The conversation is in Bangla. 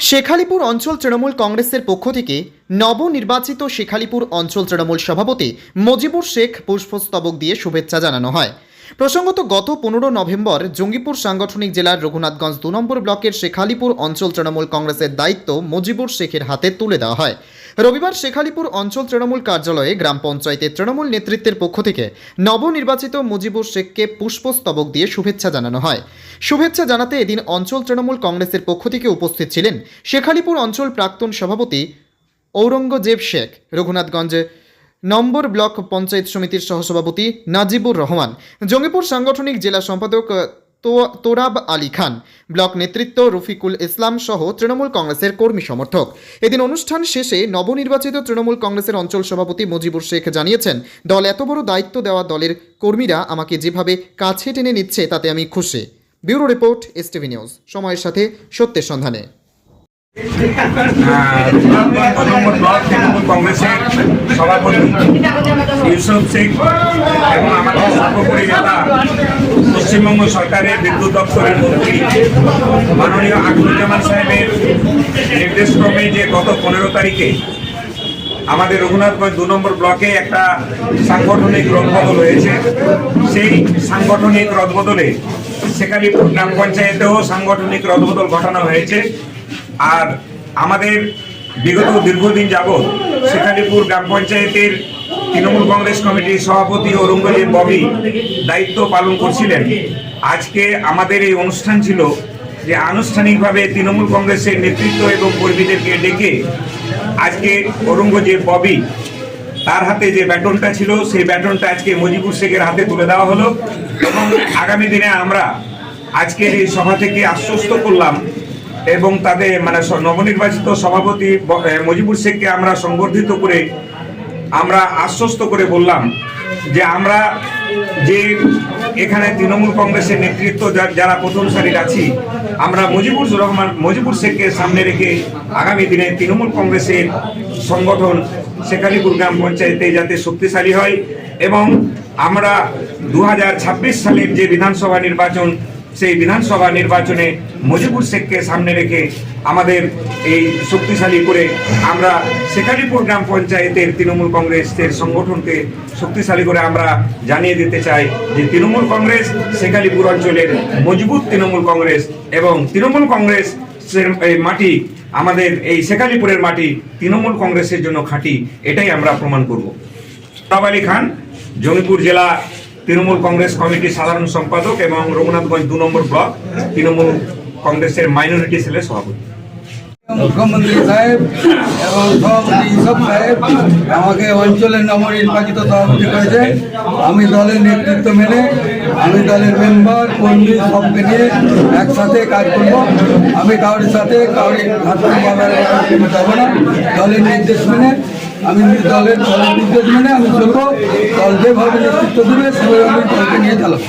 শেখালিপুর অঞ্চল তৃণমূল কংগ্রেসের পক্ষ থেকে নবনির্বাচিত শেখালিপুর অঞ্চল তৃণমূল সভাপতি মজিবুর শেখ পুষ্পস্তবক দিয়ে শুভেচ্ছা জানানো হয়। প্রসঙ্গত, গত পনেরো নভেম্বর জঙ্গিপুর সাংগঠনিক জেলার রঘুনাথগঞ্জ দু নম্বর ব্লকের শেখালিপুর অঞ্চল তৃণমূল কংগ্রেসের দায়িত্ব মজিবুর শেখের হাতে তুলে দেওয়া হয়। রবিবার শেখালিপুর অঞ্চল তৃণমূল কার্যালয়ে গ্রাম পঞ্চায়েতের তৃণমূল নেতৃত্বের পক্ষ থেকে নবনির্বাচিত মুজিবুর শেখকে পুষ্পস্তবক দিয়ে শুভেচ্ছা জানানো হয়। শুভেচ্ছা জানাতে এদিন অঞ্চল তৃণমূল কংগ্রেসের পক্ষ থেকে উপস্থিত ছিলেন শেখালিপুর অঞ্চল প্রাক্তন সভাপতি ঔরঙ্গজেব শেখ, রঘুনাথগঞ্জ নম্বর ব্লক পঞ্চায়েত সমিতির সহসভাপতি নাজিবুর রহমান, জঙ্গিপুর সাংগঠনিক জেলা সম্পাদক তোরাব আলী খান, ব্লক নেতৃত্ব রফিকুল ইসলাম সহ তৃণমূল কংগ্রেসের কর্মী সমর্থক। এদিন অনুষ্ঠান শেষে নবনির্বাচিত তৃণমূল কংগ্রেসের অঞ্চল সভাপতি মুজিবুর শেখ জানিয়েছেন, দল এত বড় দায়িত্ব দেওয়া দলের কর্মীরা আমাকে যেভাবে কাছে টেনে নিচ্ছে তাতে আমি খুশি। Bureau report S news. সময়ের সাথে সত্যের সন্ধানে। কংগ্রেসের সভাপতি ইউসুফ শেখ এবং আমাদের সর্বোপরি নেতা পশ্চিমবঙ্গ সরকারের বিদ্যুৎ দপ্তরের মন্ত্রী মাননীয় আকিবুজ্জামান সাহেবের নির্দেশক্রমে যে গত পনেরো তারিখে আমাদের রঘুনাথগঞ্জ দু নম্বর ব্লকে একটা সাংগঠনিক রদবদল হয়েছে সেই সাংগঠনিক রদবদলে সেখানে গ্রাম পঞ্চায়েতেও সাংগঠনিক রদবদল ঘটানো হয়েছে। আর আমাদের বিগত দীর্ঘদিন যাবৎ শেখালিপুর গ্রাম পঞ্চায়েতের তৃণমূল কংগ্রেস কমিটির সভাপতি ঔরঙ্গজেব ববি দায়িত্ব পালন করছিলেন। আজকে আমাদের এই অনুষ্ঠান ছিল যে আনুষ্ঠানিকভাবে তৃণমূল কংগ্রেসের নেতৃত্ব এবং কর্মীদেরকে ডেকে আজকে ঔরঙ্গজেব ববি তার হাতে যে ব্যাটনটা ছিল, সেই ব্যাটনটা আজকে মজিবুর শেখের হাতে তুলে দেওয়া হলো। এবং আগামী দিনে আমরা আজকের এই সভা থেকে আশ্বস্ত করলাম এবং তাদের মানে নবনির্বাচিত সভাপতি মজিবুর শেখকে আমরা সংবর্ধিত করে, আমরা আশ্বস্ত করে বললাম যে আমরা যে এখানে তৃণমূল কংগ্রেসের নেতৃত্ব যারা প্রথম সারির আছি, আমরা মুজিবুর রহমান, মুজিবুর শেখকে সামনে রেখে আগামী দিনে তৃণমূল কংগ্রেসের সংগঠন শেখালিপুর গ্রাম পঞ্চায়েতে যাতে শক্তিশালী হয় এবং আমরা দু হাজার ছাব্বিশ সালের যে বিধানসভা নির্বাচন সেই বিধানসভা নির্বাচনে মুজিবুর শেখকে সামনে রেখে আমাদের এই শক্তিশালী করে আমরা শেখালিপুর গ্রাম পঞ্চায়েতের তৃণমূল কংগ্রেসের সংগঠনকে শক্তিশালী করে আমরা জানিয়ে দিতে চাই যে তৃণমূল কংগ্রেস শেখালিপুর অঞ্চলের মজবুত তৃণমূল কংগ্রেস এবং তৃণমূল কংগ্রেস মাটি, আমাদের এই শেখালিপুরের মাটি তৃণমূল কংগ্রেসের জন্য খাঁটি, এটাই আমরা প্রমাণ করব। আলী খান জঙ্গিপুর জেলা তৃণমূল কংগ্রেস কমিটির সাধারণ সম্পাদক এবং রঘুনাথগঞ্জ দু নম্বর ব্লক তৃণমূল কংগ্রেসের মাইনরিটি সেলের সভাপতি। মুখ্যমন্ত্রী সাহেব এবং সভাপতি ইসব সাহেব আমাকে অঞ্চলের নবনির্বাচিত সভাপতি করেছে। আমি দলের নেতৃত্ব মেনে আমি দলের মেম্বার, কর্মী সবকে নিয়ে একসাথে কাজ করব। আমি কারোর সাথে কারোর যাব না। দলের নির্দেশ মেনে, আমি দলের দলের নির্দেশ মেনে আমি চলবো। দল যেভাবে নেতৃত্ব দেবে সেভাবে আমি দলকে নিয়ে চালাবো